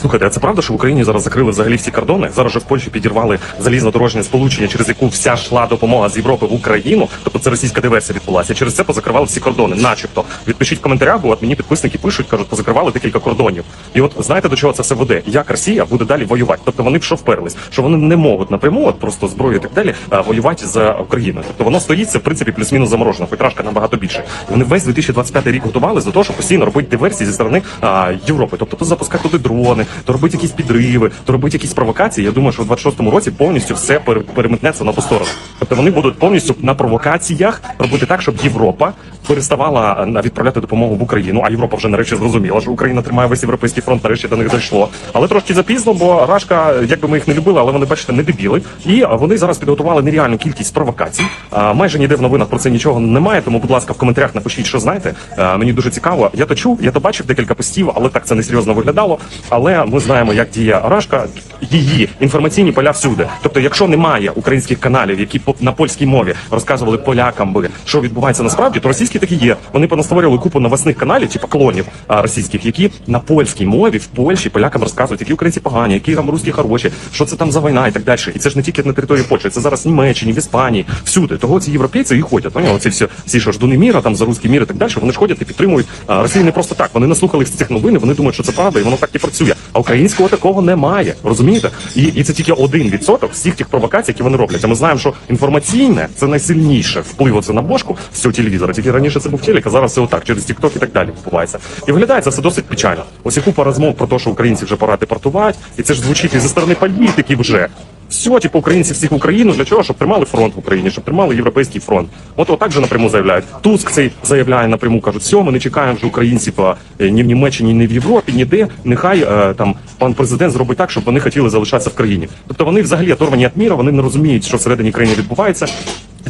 Слухайте, а це правда, що в Україні зараз закрили взагалі всі кордони? Зараз же в Польщі підірвали залізнодорожнє сполучення, через яку вся йшла допомога з Європи в Україну. Тобто це російська диверсія відбулася. Через це позакривали всі кордони, начебто. Відпишіть в коментарях, бо от мені підписники пишуть, кажуть, позакривали декілька кордонів. І от знаєте до чого це все веде? Як Росія буде далі воювати? Тобто вони в що вперлись, що вони не можуть напряму, от просто зброю і так далі, а, воювати з Україною. Тобто воно стоїть це в принципі плюс-мінус заморожено, хоч трошки набагато більше. І вони весь 2025 рік готувалися до того, щоб постійно робити диверсії зі сторони а, Європи. Тобто то запускати туди дрони, то робити якісь підриви, то робити якісь провокації. Я думаю, що в 26-му році повністю все пере- переметнеться на ту сторону. Тобто вони будуть повністю на провокаціях робити так, щоб Європа переставала відправляти допомогу в Україну. А Європа вже нарешті зрозуміла, що Україна тримає весь європейський фронт. Нарешті до них дійшло. Але трошки запізно, бо Рашка, як би ми їх не любили, але вони бачите, не дебіли. І вони зараз підготували нереальну кількість провокацій. А, майже ніде в новинах про це нічого немає. Тому, будь ласка, в коментарях напишіть, що знаєте. Мені дуже цікаво. Я то чув, я то бачив декілька постів, але так це не серйозно виглядало. Але ми знаємо, як діє Рашка, її інформаційні поля всюди. Тобто, якщо немає українських каналів, які на польській мові розказували полякам би, що відбувається насправді, то російські такі є. Вони понастворювали купу новосних каналів, типу клонів а, російських, які на польській мові в Польщі полякам розказують, які українці погані, які там русські хороші, що це там за війна і так далі. І це ж не тільки на території Польщі, це зараз в Німеччині, в Іспанії, всюди. Того ці європейці і ходять. Поняли? Ці всі, всі що ждуни міра, там за русський мір і так далі. Вони ж ходять і підтримують Росію не просто так. Вони наслухали цих новин, вони думають, що це правда, і воно так і працює. А українського такого немає. Розумієте? І, і це тільки один відсоток всіх тих провокацій, які вони роблять. А ми знаємо, що інформаційне це найсильніше вплив оце на бошку з цього телевізора. Тільки раніше це був телек, а зараз все отак, через Тікток і так далі відбувається. І виглядає це все досить печально. Ось і купа розмов про те, що українців вже пора депортувати, і це ж звучить і зі сторони політиків вже. Все, типу, українці всіх в Україну для чого? Щоб тримали фронт в Україні, щоб тримали європейський фронт. От отак же напряму заявляють. Туск цей заявляє напряму, кажуть, все, ми не чекаємо вже українців е, ні в Німеччині, ні в Європі, ніде. Нехай е, там пан президент зробить так, щоб вони хотіли залишатися в країні. Тобто вони взагалі оторвані від міра, вони не розуміють, що всередині країни відбувається.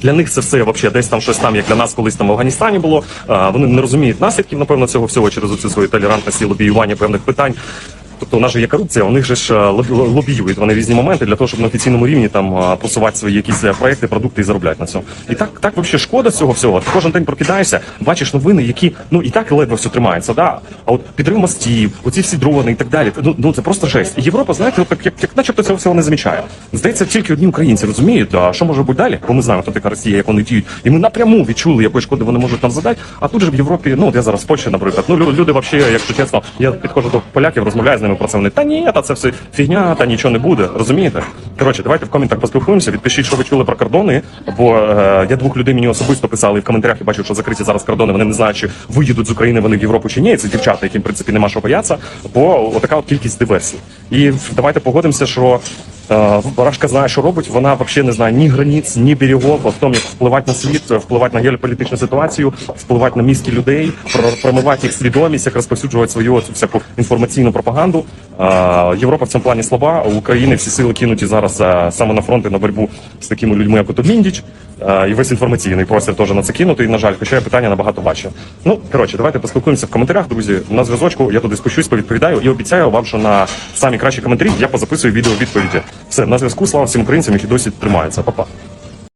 Для них це все вообще десь там щось там, як для нас колись там в Афганістані було. Вони не розуміють наслідків, напевно, цього всього через оцю свою толерантність і лобіювання певних питань. Тобто у нас же є корупція, у них же ж е, лоб- лобіюють вони різні моменти для того, щоб на офіційному рівні там е, просувати свої якісь е, проекти, продукти і заробляти на цьому. І так, так взагалі шкода цього всього. Ти кожен день прокидаєшся, бачиш новини, які ну і так ледве все тримається. Да? А от підрив мостів, оці всі дрони і так далі. Ну, ну це просто жесть. І Європа, знаєте, як, як, як начебто цього всього не замічає. Здається, тільки одні українці розуміють, а що може бути далі, бо ми знаємо, хто така Росія, як вони діють. І ми напряму відчули, якої шкоди вони можуть нам задати. А тут же в Європі, ну от я зараз в Польщі, наприклад, ну люди, взагалі, якщо чесно, я підходжу до поляків, розмовляю з ними про це. Вони та ні, та це все фігня, та нічого не буде. Розумієте? Коротше, давайте в коментах поспілкуємося. Відпишіть, що ви чули про кордони. Бо е, я двох людей мені особисто писали і в коментарях. Я бачив, що закриті зараз кордони. Вони не знають, чи виїдуть з України вони в Європу чи ні. Це дівчата, яким в принципі нема що боятися. Бо отака от кількість диверсій. І давайте погодимося, що. Е, Рашка знає, що робить. Вона взагалі не знає ні границь, ні берегов, в тому, як впливати на світ, впливати на геополітичну ситуацію, впливати на мізки людей, про- промивати їх свідомість, як розповсюджувати свою цю всяку інформаційну пропаганду. Е, Європа в цьому плані слаба. У України всі сили кинуті зараз е, саме на фронт і на боротьбу з такими людьми, як от Міндіч. І весь інформаційний простір теж на це кинутий, на жаль, хоча я питання набагато важче. Ну, коротше, давайте поспілкуємося в коментарях, друзі. На зв'язочку я туди спущусь, повідповідаю і обіцяю вам, що на самі кращі коментарі я позаписую відео відповіді. Все, на зв'язку, слава всім українцям, які досі тримаються. Па-па.